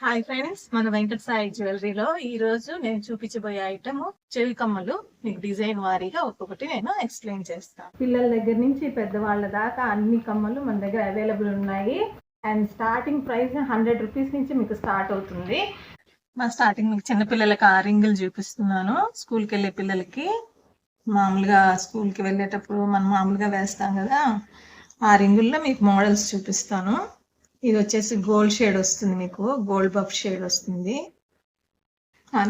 Hi friends మన వెంకట సాయి జ్యువెలరీలో ఈ రోజు నేను చూపించబోయే ఐటమ్ చెవి కమ్మలు. మీకు డిజైన్ వారీగా ఒక్కొక్కటి నేను ఎక్స్ప్లెయిన్ చేస్తాను పిల్లల దగ్గర నుంచి పెద్దవాళ్ళ దాకా అన్ని కమ్మలు మన దగ్గర అవైలబుల్ ఉన్నాయి. And starting price hundred rupees నుంచి మీకు స్టార్ట్ అవుతుంది. మా స్టార్టింగ్ మీకు చిన్నపిల్లలకి ఆ రింగులు చూపిస్తున్నాను. స్కూల్కి వెళ్ళే పిల్లలకి మామూలుగా స్కూల్కి వెళ్ళేటప్పుడు మనం మామూలుగా వేస్తాం కదా ఆ రింగుల్లో మీకు మోడల్స్ చూపిస్తాను. ఇది వచ్చేసి గోల్డ్ షేడ్ వస్తుంది మీకు. గోల్డ్ బఫ్ షేడ్ వస్తుంది.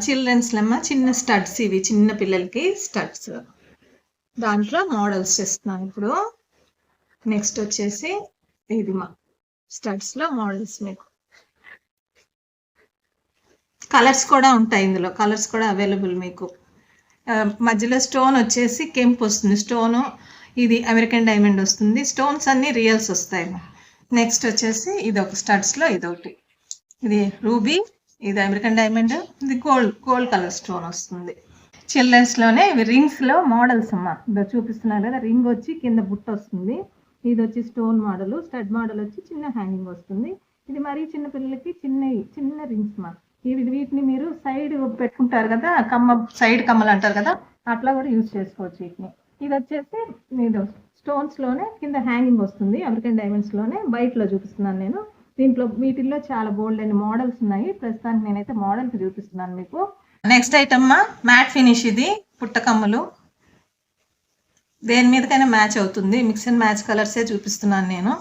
చిల్డ్రన్స్ లమ్మ చిన్న స్టడ్స్ ఇవి చిన్న పిల్లలకి స్టడ్స్. దాంట్లో మోడల్స్ చేస్తున్నాను ఇప్పుడు. నెక్స్ట్ వచ్చేసి ఇది మా స్టడ్స్లో మోడల్స్ మీకు. కలర్స్ కూడా ఉంటాయి ఇందులో. కలర్స్ కూడా అవైలబుల్ మీకు. మధ్యలో స్టోన్ వచ్చేసి కెంప్ వస్తుంది. స్టోన్ ఇది అమెరికన్ డైమండ్ వస్తుంది. స్టోన్స్ అన్ని రియల్స్ వస్తాయి నెక్స్ట్ వచ్చేసి ఇది ఒక స్టడ్స్లో ఇది ఒకటి ఇది రూబీ ఇది అమెరికన్ డైమండ్ ఇది గోల్డ్ గోల్డ్ కలర్ స్టోన్ వస్తుంది. చిల్డ్రన్స్లోనే ఇవి రింగ్స్లో మోడల్స్ అమ్మ. ఇదో చూపిస్తున్నారు కదా రింగ్ వచ్చి కింద బుట్ట వస్తుంది. ఇది వచ్చి స్టోన్ మోడల్ స్టడ్ మోడల్ వచ్చి చిన్న హ్యాంగింగ్ వస్తుంది. ఇది మరీ చిన్న పిల్లలకి చిన్న చిన్న రింగ్స్ మా ఇవి వీటిని మీరు సైడ్ పెట్టుకుంటారు కదా కమ్మ సైడ్ కమ్మలు అంటారు కదా అట్లా కూడా యూజ్ చేసుకోవచ్చు వీటిని. ఇది వచ్చేసి ఇది స్టోన్స్లోనే కింద హ్యాంగింగ్ వస్తుంది అమెరికన్ డైమండ్స్లోనే బయట లో చూపిస్తున్నాను నేను. దీంట్లో వీటిల్లో చాలా బోల్డ్ అయిన మోడల్స్ ఉన్నాయి. ప్రస్తుతానికి నేనైతే మోడల్ చూపిస్తున్నాను మీకు. నెక్స్ట్ ఐటమ్ మ్యాట్ ఫినిష్ ఇది పుట్టకమ్మలు. దేని మీదకైనా మ్యాచ్ అవుతుంది. మిక్స్ అండ్ మ్యాచ్ కలర్సే చూపిస్తున్నాను నేను.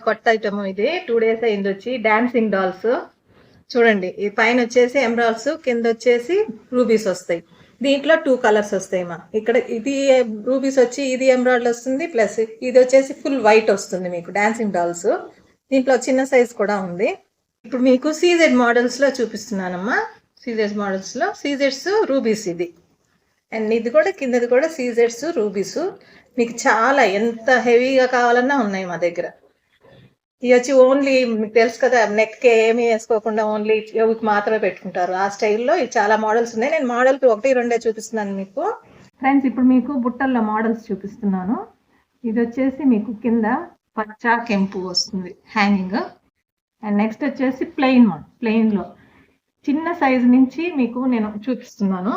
కొత్త ఐటమ్ ఇది. టూ డేస్ అయింది వచ్చి డాన్సింగ్ డాల్స్ చూడండి ఈ పైన వచ్చేసి ఎమరాల్స్ కింద వచ్చేసి రూబీస్ వస్తాయి. దీంట్లో టూ కలర్స్ వస్తాయమ్మా. ఇక్కడ ఇది రూబీస్ వచ్చి ఇది ఎమరాల్డ్ వస్తుంది ప్లస్ ఇది వచ్చేసి ఫుల్ వైట్ వస్తుంది మీకు డాన్సింగ్ డాల్స్ దీంట్లో చిన్న సైజ్ కూడా ఉంది. ఇప్పుడు మీకు సీజెడ్ మోడల్స్లో చూపిస్తున్నానమ్మా. సీజెడ్ మోడల్స్లో సీజెడ్స్ రూబీస్ ఇది. అండ్ ఇది కూడా కిందది కూడా సీజెడ్స్ రూబీస్ మీకు చాలా ఎంత హెవీగా కావాలన్నా ఉన్నాయి మా దగ్గర. ఇవి వచ్చి ఓన్లీ మీకు తెలుసు కదా నెక్కి ఏమీ వేసుకోకుండా ఓన్లీ చెవికి మాత్రమే పెట్టుకుంటారు. ఆ స్టైల్లో ఇవి చాలా మోడల్స్ ఉన్నాయి. నేను మోడల్ ఒకటి రెండే చూపిస్తున్నాను మీకు. ఫ్రెండ్స్ ఇప్పుడు మీకు బుట్టల్లో మోడల్స్ చూపిస్తున్నాను. ఇది వచ్చేసి మీకు కింద పచ్చ కెంపు వస్తుంది హ్యాంగింగ్ అండ్ నెక్స్ట్ వచ్చేసి ప్లెయిన్ మోడల్ ప్లెయిన్లో. చిన్న సైజు నుంచి మీకు నేను చూపిస్తున్నాను.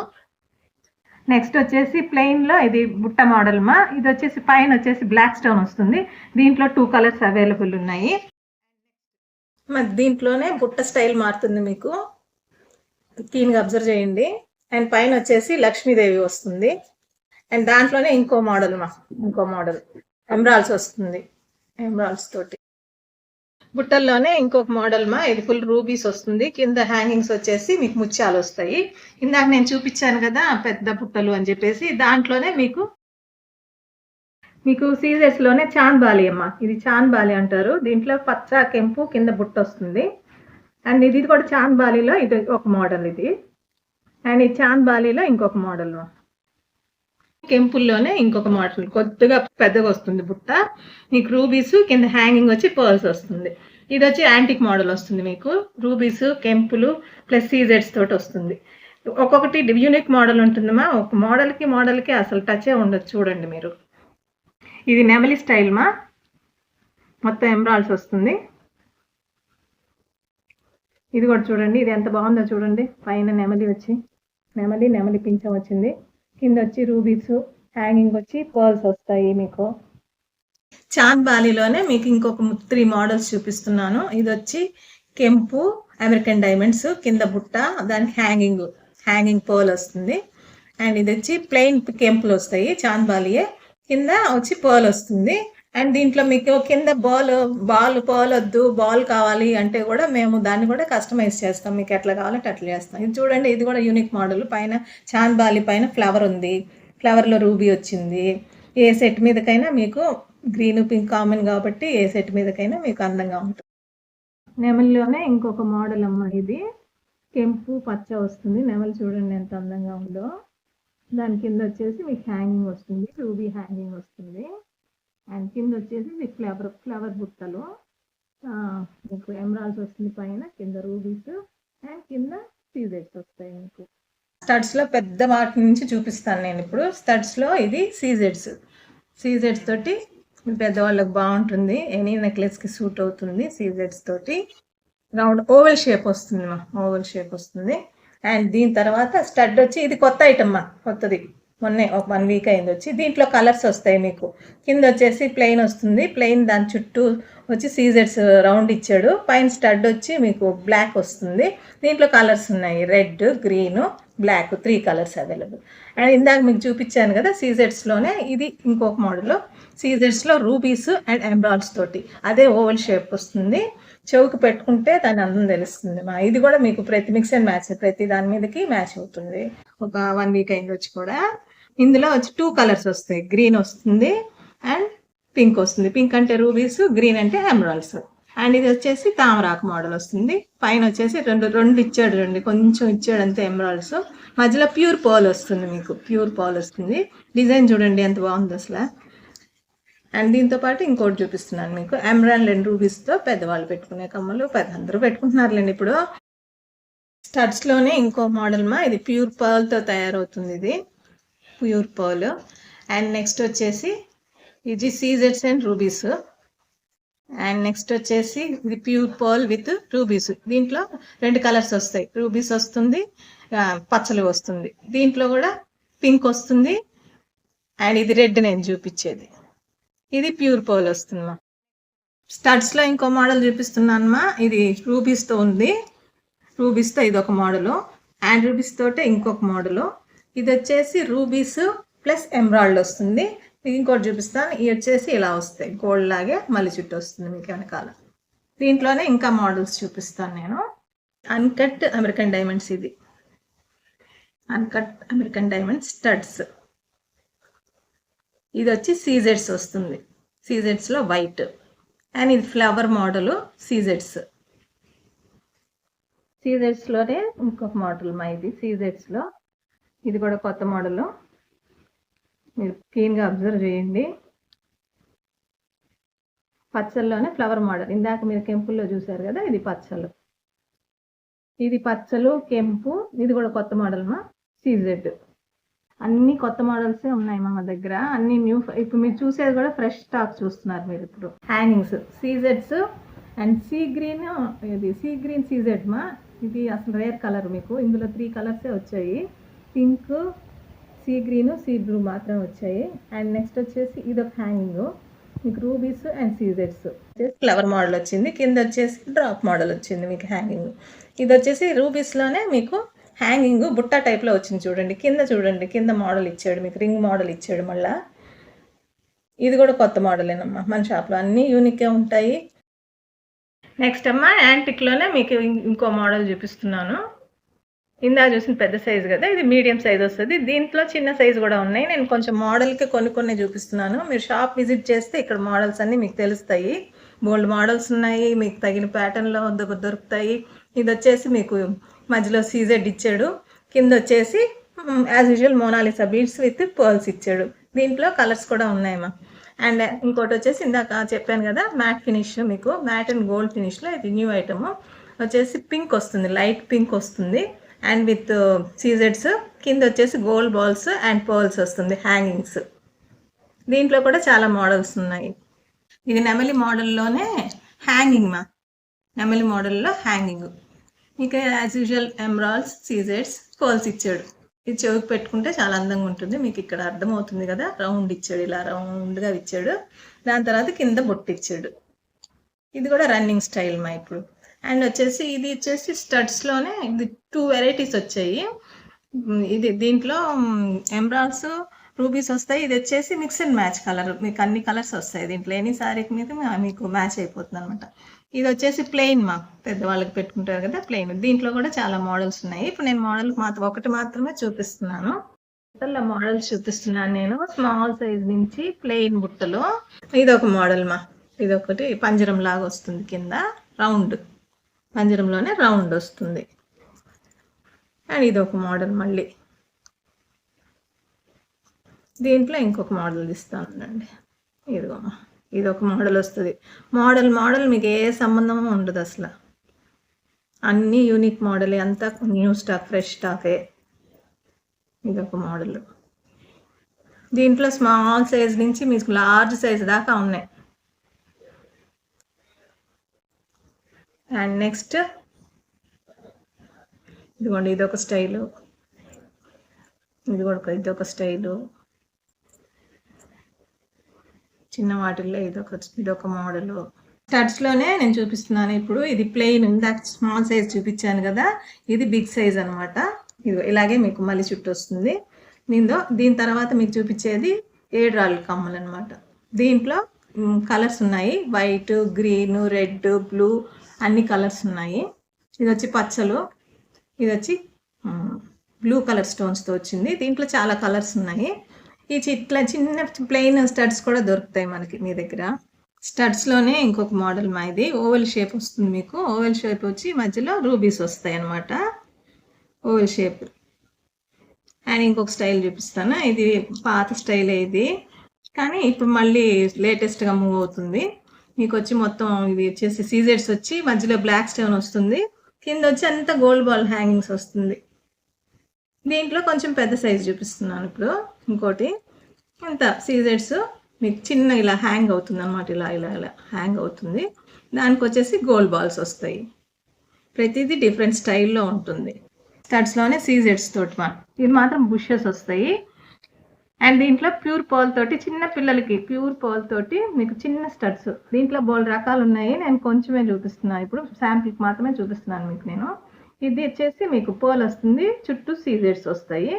నెక్స్ట్ వచ్చేసి ప్లెయిన్లో ఇది బుట్ట మోడల్ మా. ఇది వచ్చేసి పైన వచ్చేసి బ్లాక్ స్టోన్ వస్తుంది. దీంట్లో టూ కలర్స్ అవైలబుల్ ఉన్నాయి. మరి దీంట్లోనే బుట్ట స్టైల్ మారుతుంది మీకు. క్లీన్గా అబ్జర్వ్ చేయండి. అండ్ పైన వచ్చేసి లక్ష్మీదేవి వస్తుంది. అండ్ దాంట్లోనే ఇంకో మోడల్ మా. ఇంకో మోడల్ ఎంబ్రాల్స్ వస్తుంది. ఎంబ్రాల్స్ తోటి. బుట్టల్లోనే ఇంకొక మోడల్ మా. ఇది ఫుల్ రూబీస్ వస్తుంది. కింద హ్యాంగింగ్స్ వచ్చేసి మీకు ముత్యాలు వస్తాయి. ఇందాక నేను చూపించాను కదా పెద్ద బుట్టలు అని చెప్పేసి. దాంట్లోనే మీకు మీకు సీజెస్లోనే చాన్బాలి అమ్మ. ఇది చాన్బాలి అంటారు. దీంట్లో పచ్చ కెంపు కింద బుట్ట వస్తుంది. అండ్ ఇది కూడా చాంద్బాలిలో ఇది ఒక మోడల్ ఇది. అండ్ ఈ చాంద్బాలిలో ఇంకొక మోడల్ కెంపుల్లోనే ఇంకొక మోడల్. కొద్దిగా పెద్దగా వస్తుంది బుట్ట. మీకు రూబీస్ కింద హ్యాంగింగ్ వచ్చి పర్ల్స్ వస్తుంది. ఇది వచ్చి యాంటిక్ మోడల్ వస్తుంది మీకు. రూబీస్ కెంపులు ప్లస్ సీజెడ్స్ తోటి వస్తుంది. ఒక్కొక్కటి యూనిక్ మోడల్ ఉంటుందమ్మా. ఒక మోడల్కి మోడల్కి అసలు టచే ఉండదు చూడండి మీరు. ఇది నెమలి స్టైల్ మా. మొత్తం ఎంబ్రాయిడ్స్ వస్తుంది. ఇది కూడా చూడండి. ఇది ఎంత బాగుందో చూడండి. పైన నెమలి వచ్చి నెమలి నెమలి పింఛం వచ్చింది. కింద వచ్చి రూబీస్ హ్యాంగింగ్ వచ్చి పర్ల్స్ వస్తాయి మీకు. చాంద్ బాలీలోనే మీకు ఇంకొక త్రీ మోడల్స్ చూపిస్తున్నాను. ఇది వచ్చి కెంపు అమెరికన్ డైమండ్స్ కింద బుట్ట దానికి హ్యాంగింగ్ హ్యాంగింగ్ పర్ల్ వస్తుంది. అండ్ ఇది వచ్చి ప్లెయిన్ కెంపులు వస్తాయి చాంద్ బాలియే. కింద వచ్చి పర్ల్ వస్తుంది. అండ్ దీంట్లో మీకు కింద బాల్ బాల్ పర్ల్ వద్దు బాల్ కావాలి అంటే కూడా మేము దాన్ని కూడా కస్టమైజ్ చేస్తాం. మీకు ఎట్లా కావాలంటే అట్లా చేస్తాం. ఇది చూడండి ఇది కూడా యూనిక్ మోడల్ పైన చాంద్ బాలి పైన ఫ్లవర్ ఉంది. ఫ్లవర్లో రూబీ వచ్చింది. ఏ సెట్ మీదకైనా మీకు గ్రీన్ పింక్ కామన్ కాబట్టి ఏ సెట్ మీదకైనా మీకు అందంగా ఉంటుంది. నెమలిలోనే ఇంకొక మోడల్ అమ్మ ఇది. కెంపు పచ్చ వస్తుంది. నెమలి చూడండి ఎంత అందంగా ఉందో. దాని కింద వచ్చేసి మీకు హ్యాంగింగ్ వస్తుంది. రూబీ హ్యాంగింగ్ వస్తుంది. అండ్ కింద వచ్చేసి మీకు ఫ్లవర్ ఫ్లవర్ బుట్టలు. మీకు ఎమరాల్స్ వస్తుంది పైన కింద రూబీస్ అండ్ కింద సీజెట్స్ వస్తాయి మీకు. స్టడ్స్లో పెద్ద వాటి నుంచి చూపిస్తాను నేను ఇప్పుడు. స్టడ్స్లో ఇది సీజెడ్స్. సీజెడ్స్ తోటి పెద్దవాళ్ళకి బాగుంటుంది. ఎనీ నెక్లెస్కి సూట్ అవుతుంది సీజెడ్స్ తోటి. రౌండ్ ఓవెల్ షేప్ వస్తుంది మా. ఓవెల్ షేప్ వస్తుంది. అండ్ దీని తర్వాత స్టడ్ వచ్చి ఇది కొత్త ఐటమ్ మా. కొత్తది. మొన్నే ఒక వన్ వీక్ అయింది వచ్చి. దీంట్లో కలర్స్ వస్తాయి మీకు. కింద వచ్చేసి ప్లెయిన్ వస్తుంది. ప్లెయిన్ దాని చుట్టూ వచ్చి సీజెడ్స్ రౌండ్ ఇచ్చాడు. పైన స్టడ్ వచ్చి మీకు బ్లాక్ వస్తుంది. దీంట్లో కలర్స్ ఉన్నాయి. Red green black three colours available and ఇందాక మీకు చూపించాను కదా సీజెడ్స్లోనే ఇది ఇంకొక మోడల్ సీజెడ్స్లో రూబీస్ అండ్ ఎంబ్రాయిడ్స్ తోటి. అదే ఓవల్ షేప్ వస్తుంది. చెవుకు పెట్టుకుంటే దాని అందం తెలుస్తుంది. మా ఇది కూడా మీకు ప్రతి మిక్స్ అండ్ మ్యాచ్ ప్రతి దాని మీదకి మ్యాచ్ అవుతుంది. ఒక వన్ వీక్ అయింది వచ్చి కూడా. ఇందులో వచ్చి టూ కలర్స్ వస్తాయి. గ్రీన్ వస్తుంది అండ్ పింక్ వస్తుంది. పింక్ అంటే రూబీస్ గ్రీన్ అంటే ఎమరాల్డ్స్ అండ్ ఇది వచ్చేసి తామరాకు మోడల్ వస్తుంది. పైన వచ్చేసి రెండు రెండు ఇచ్చాడు రెండు. కొంచెం ఇచ్చాడు అంతే ఎమరాల్డ్స్ మధ్యలో ప్యూర్ పాల్ వస్తుంది మీకు. ప్యూర్ పాల్ వస్తుంది. డిజైన్ చూడండి ఎంత బాగుంది అసలు. అండ్ దీంతో పాటు ఇంకోటి చూపిస్తున్నాను మీకు. ఎమరాల్డ్ అండ్ రూబీస్తో పెద్దవాళ్ళు పెట్టుకునే కమ్మలు పెద్ద అందరూ పెట్టుకుంటున్నారులేండి ఇప్పుడు. స్టడ్స్లోనే ఇంకో మోడల్ మా. ఇది ప్యూర్ పర్ల్తో తయారవుతుంది ఇది. ప్యూర్ పర్ల్ అండ్ నెక్స్ట్ వచ్చేసి ఇది సీజెడ్స్ అండ్ రూబీస్ అండ్ నెక్స్ట్ వచ్చేసి ఇది ప్యూర్ పర్ల్ విత్ రూబీస్ దీంట్లో రెండు కలర్స్ వస్తాయి. రూబీస్ వస్తుంది పచ్చలు వస్తుంది. దీంట్లో కూడా పింక్ వస్తుంది. అండ్ ఇది రెడ్ నేను చూపించేది. ఇది ప్యూర్ పర్ల్ వస్తుందమ్మా స్టడ్స్లో ఇంకో మోడల్ చూపిస్తున్నానమ్మా. ఇది రూబీస్తో ఉంది. రూబీస్తో ఇది ఒక మోడల్ అండ్ రూబీస్ తోటే ఇంకొక మోడల్ ఇది వచ్చేసి రూబీస్ ప్లస్ ఎమరాల్డ్ వస్తుంది. మీకు ఇంకోటి చూపిస్తాను. ఇది వచ్చేసి ఇలా వస్తాయి. గోల్డ్ లాగే మళ్ళీ చుట్టూ వస్తుంది మీకు వెనకాల. దీంట్లోనే ఇంకా మోడల్స్ చూపిస్తాను నేను. అన్కట్ అమెరికన్ డైమండ్స్ ఇది. అన్కట్ అమెరికన్ డైమండ్ స్టడ్స్ ఇది వచ్చి సీజెడ్స్ వస్తుంది సీజెడ్స్లో వైట్ అండ్ ఇది ఫ్లవర్ మోడల్ సీజెడ్స్ సీజెడ్స్లోనే ఇంకొక మోడల్ మా ఇది. సీజెడ్స్లో ఇది కూడా కొత్త మోడల్. మీరు క్లీన్గా అబ్జర్వ్ చేయండి. పచ్చల్లోనే ఫ్లవర్ మోడల్. ఇందాక మీరు కెంపుల్లో చూసారు కదా ఇది పచ్చలు ఇది పచ్చలు కెంపు ఇది కూడా కొత్త మోడల్ మా సీజెడ్. అన్ని కొత్త మోడల్సే ఉన్నాయి మా దగ్గర. అన్ని న్యూ ఇప్పుడు మీరు చూసేది కూడా ఫ్రెష్ స్టాక్ చూస్తున్నారు మీరు ఇప్పుడు. హ్యాంగింగ్స్. సీజెడ్స్ అండ్ సీ గ్రీన్ ఇది సీ గ్రీన్ సీజెడ్ మా. ఇది అసలు రేర్ కలర్ మీకు. ఇందులో త్రీ కలర్సే వచ్చాయి. Pink sea green sea blue మాత్రం వచ్చాయి. అండ్ నెక్స్ట్ వచ్చేసి ఇది ఒక హ్యాంగింగ్. మీకు రూబీస్ అండ్ సీజెడ్స్. వచ్చేసి ఫ్లవర్ మోడల్ వచ్చింది. కింద వచ్చేసి డ్రాప్ మోడల్ వచ్చింది మీకు హ్యాంగింగ్. ఇది వచ్చేసి రూబీస్లోనే మీకు హ్యాంగింగ్ బుట్ట టైప్లో వచ్చింది చూడండి. కింద చూడండి. కింద మోడల్ ఇచ్చాడు. మీకు రింగ్ మోడల్ ఇచ్చాడు మళ్ళా. ఇది కూడా కొత్త మోడలేనమ్మా మన షాప్లో అన్నీ యూనిక్గా ఉంటాయి. నెక్స్ట్ అమ్మా యాంటిక్లోనే మీకు ఇంకో మోడల్ చూపిస్తున్నాను. ఇందా చూసిన పెద్ద సైజు కదా ఇది మీడియం సైజ్ వస్తుంది. దీంట్లో చిన్న సైజు కూడా ఉన్నాయి. నేను కొంచెం మోడల్కి కొన్ని కొన్ని చూపిస్తున్నాను. మీరు షాప్ విజిట్ చేస్తే ఇక్కడ మోడల్స్ అన్నీ మీకు తెలుస్తాయి. బోల్డ్ మోడల్స్ ఉన్నాయి మీకు తగిన ప్యాటర్న్లో దొరుకుతాయి. ఇది వచ్చేసి మీకు మధ్యలో సీజెడ్ ఇచ్చాడు. కింద వచ్చేసి as usual Mona Lisa beads with pearls ఇచ్చాడు. దీంట్లో కలర్స్ కూడా ఉన్నాయమ్మా అండ్ ఇంకోటి వచ్చేసి ఇందాక చెప్పాను కదా మ్యాట్ ఫినిష్ మీకు. మ్యాట్ అండ్ గోల్డ్ ఫినిష్లో ఇది న్యూ ఐటమ్ వచ్చేసి పింక్ వస్తుంది లైట్ పింక్ వస్తుంది. అండ్ విత్ సీజెడ్స్ కింద వచ్చేసి గోల్డ్ బాల్స్ అండ్ పర్ల్స్ వస్తుంది హ్యాంగింగ్స్ దీంట్లో కూడా చాలా మోడల్స్ ఉన్నాయి. ఇది నెమలి మోడల్లోనే హ్యాంగింగ్ మా. నెమలి మోడల్లో హ్యాంగింగ్ ఇంకా యాజ్ యూజువల్ ఎమ్రాల్స్ సీజెడ్స్ పర్ల్స్ ఇచ్చాడు. ఇది చెవికి పెట్టుకుంటే చాలా అందంగా ఉంటుంది. మీకు ఇక్కడ అర్థమవుతుంది కదా రౌండ్ ఇచ్చాడు ఇలా రౌండ్గా ఇచ్చాడు. దాని తర్వాత కింద బొట్టు ఇచ్చాడు. ఇది కూడా రన్నింగ్ స్టైల్ మా ఇప్పుడు. అండ్ వచ్చేసి ఇది వచ్చేసి స్టడ్స్లోనే ఇది టూ వెరైటీస్ వచ్చాయి. ఇది దీంట్లో ఎంబ్రాయిడ్స్ రూబీస్ వస్తాయి. ఇది వచ్చేసి మిక్స్ అండ్ మ్యాచ్ కలర్ మీకు అన్ని కలర్స్ వస్తాయి. దీంట్లో ఎనీ సారీకి మీద మీకు మ్యాచ్ అయిపోతుంది అనమాట ఇది వచ్చేసి ప్లెయిన్ మా పెద్దవాళ్ళకి పెట్టుకుంటారు కదా ప్లెయిన్ దీంట్లో కూడా చాలా మోడల్స్ ఉన్నాయి. ఇప్పుడు నేను మోడల్ మాత్రం ఒకటి మాత్రమే చూపిస్తున్నాను. మోడల్స్ చూపిస్తున్నాను నేను. స్మాల్ సైజ్ నుంచి ప్లెయిన్ బుట్టలో. ఇది ఒక మోడల్ మా. ఇది ఒకటి పంజరం లాగా వస్తుంది కింద. రౌండ్. పంజరంలోనే రౌండ్ వస్తుంది. అండ్ ఇది ఒక మోడల్ మళ్ళీ. దీంట్లో ఇంకొక మోడల్ ఇస్తానండి ఇదిగోమ్మా ఇది ఒక మోడల్ వస్తుంది. మోడల్ మోడల్ మీకు ఏ సంబంధము ఉండదు అసలు. అన్నీ యూనిక్ మోడల్ అంతా న్యూ స్టాక్ ఫ్రెష్ స్టాకే. ఇది ఒక మోడల్. దీంట్లో స్మాల్ సైజ్ నుంచి మీకు లార్జ్ సైజ్ దాకా ఉన్నాయి. అండ్ నెక్స్ట్ ఇదిగోండి ఇదొక స్టైలు. ఇది కూడా ఒక- ఇదొక స్టైలు. చిన్న వాటిల్లో ఇదొక ఇదొక మోడల్. స్టడ్స్లోనే నేను చూపిస్తున్నాను ఇప్పుడు. ఇది ప్లెయిన్ ఇందాక స్మాల్ సైజ్ చూపించాను కదా. ఇది బిగ్ సైజ్ అనమాట ఇది ఇలాగే మీకు మళ్ళీ చుట్టూ వస్తుంది. దీంతో దీని తర్వాత మీకు చూపించేది ఏడు రాళ్ళ కమ్మలు అనమాట దీంట్లో కలర్స్ ఉన్నాయి. వైట్ గ్రీన్ రెడ్ బ్లూ అన్ని కలర్స్ ఉన్నాయి. ఇది వచ్చి పచ్చలు ఇది వచ్చి బ్లూ కలర్ స్టోన్స్తో వచ్చింది. దీంట్లో చాలా కలర్స్ ఉన్నాయి. ఈ చిట్ల చిన్న ప్లెయిన్ స్టడ్స్ కూడా దొరుకుతాయి మనకి మీ దగ్గర. స్టడ్స్లోనే ఇంకొక మోడల్ మా ఇది ఓవెల్ షేప్ వస్తుంది మీకు. ఓవెల్ షేప్ వచ్చి మధ్యలో రూబీస్ వస్తాయి అన్నమాట. Oval shape. అండ్ ఇంకొక స్టైల్ చూపిస్తాను. ఇది పాత స్టైల్ ఇది. కానీ ఇప్పుడు మళ్ళీ లేటెస్ట్గా మూవ్ అవుతుంది. మీకు వచ్చి మొత్తం ఇది వచ్చేసి సీజెడ్స్ వచ్చి మధ్యలో బ్లాక్ స్టోన్ వస్తుంది. కింద వచ్చి అంత గోల్డ్ బాల్ హ్యాంగింగ్స్ వస్తుంది. దీంట్లో కొంచెం పెద్ద సైజ్ చూపిస్తున్నాను ఇప్పుడు. ఇంకోటి ఇంత సీజెడ్స్ మీకు చిన్న ఇలా హ్యాంగ్ అవుతుంది అనమాట ఇలా ఇలా ఇలా హ్యాంగ్ అవుతుంది. దానికి వచ్చేసి గోల్డ్ బాల్స్ వస్తాయి. ప్రతిదీ డిఫరెంట్ స్టైల్లో ఉంటుంది. స్టడ్స్లోనే సీజెడ్స్ తోటి మా ఇది మాత్రం బుషెస్ వస్తాయి. అండ్ దీంట్లో ప్యూర్ పాల్ తోటి చిన్న పిల్లలకి ప్యూర్ పోల్ తోటి మీకు చిన్న స్టడ్స్. దీంట్లో బోల్ రకాలు ఉన్నాయి. నేను కొంచెమే చూపిస్తున్నాను ఇప్పుడు శాంపిల్కి మాత్రమే చూపిస్తున్నాను మీకు నేను. ఇది వచ్చేసి మీకు పోల్ వస్తుంది. చుట్టూ సీజర్స్ వస్తాయి.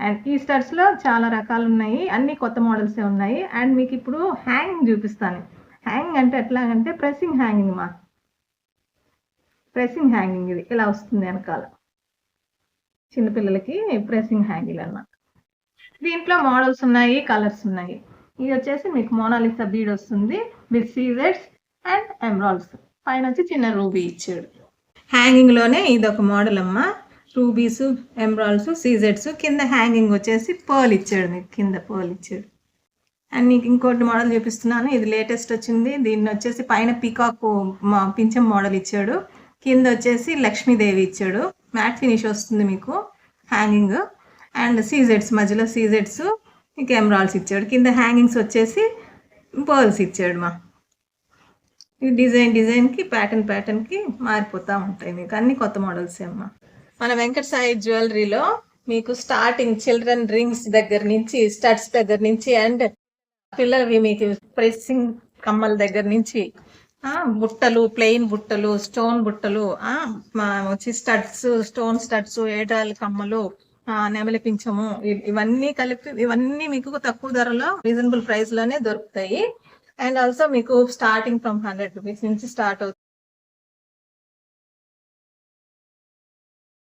అండ్ ఈ స్టడ్స్లో చాలా రకాలు ఉన్నాయి. అన్ని కొత్త మోడల్సే ఉన్నాయి. అండ్ మీకు ఇప్పుడు హ్యాంగింగ్ చూపిస్తాను. హ్యాంగింగ్ అంటే ఎట్లాగంటే ప్రెస్సింగ్ హ్యాంగింగ్ మా. ప్రెస్సింగ్ హ్యాంగింగ్ ఇది. ఇలా వస్తుంది వెనకాల. చిన్నపిల్లలకి ప్రెస్సింగ్ హ్యాంగింగ్ అన్నమాట. దీంట్లో మోడల్స్ ఉన్నాయి కలర్స్ ఉన్నాయి. ఇది వచ్చేసి మీకు మోనాలిసా బీడ్ వస్తుంది విత్ సీజెడ్స్ అండ్ ఎమ్రాల్స్ పైన వచ్చి చిన్న రూబీ ఇచ్చాడు. హ్యాంగింగ్లోనే ఇది ఒక మోడల్ అమ్మ. రూబీస్ ఎమ్రాల్స్ సీజెడ్స్ కింద హ్యాంగింగ్ వచ్చేసి పర్ల్ ఇచ్చాడు మీకు. కింద పర్ల్ ఇచ్చాడు. అండ్ నీకు ఇంకోటి మోడల్ చూపిస్తున్నాను. ఇది లేటెస్ట్ వచ్చింది. దీన్ని వచ్చేసి పైన పీకాక్ మా పింఛం మోడల్ ఇచ్చాడు. కింద వచ్చేసి లక్ష్మీదేవి ఇచ్చాడు. మ్యాట్ ఫినిష్ వస్తుంది మీకు. హ్యాంగింగ్ అండ్ సీజెడ్స్ మధ్యలో సీజెడ్స్ మీకు ఎమరాల్స్ ఇచ్చాడు. కింద హ్యాంగింగ్స్ వచ్చేసి పర్ల్స్ ఇచ్చాడు మా. ఈ డిజైన్ డిజైన్కి ప్యాటర్న్ ప్యాటర్న్కి మారిపోతూ ఉంటాయి మీకు. అన్ని కొత్త మోడల్స్ అమ్మా. మన వెంకట సాయి జ్యువెలరీలో మీకు స్టార్టింగ్ చిల్డ్రన్ రింగ్స్ దగ్గర నుంచి స్టడ్స్ దగ్గర నుంచి అండ్ పిల్లలవి మీకు ప్రెస్సింగ్ కమ్మల దగ్గర నుంచి బుట్టలు ప్లెయిన్ బుట్టలు స్టోన్ బుట్టలు వచ్చి స్టడ్స్ స్టోన్ స్టడ్స్ ఏడాల కమ్మలు ఆ, ఇవన్నీ కలిపి ఇవన్నీ మీకు తక్కువ ధరలో రీజనబుల్ ప్రైస్లోనే దొరుకుతాయి. అండ్ ఆల్సో మీకు స్టార్టింగ్ ఫ్రమ్ హండ్రెడ్ రూపీస్ నుంచి స్టార్ట్ అవుతుంది.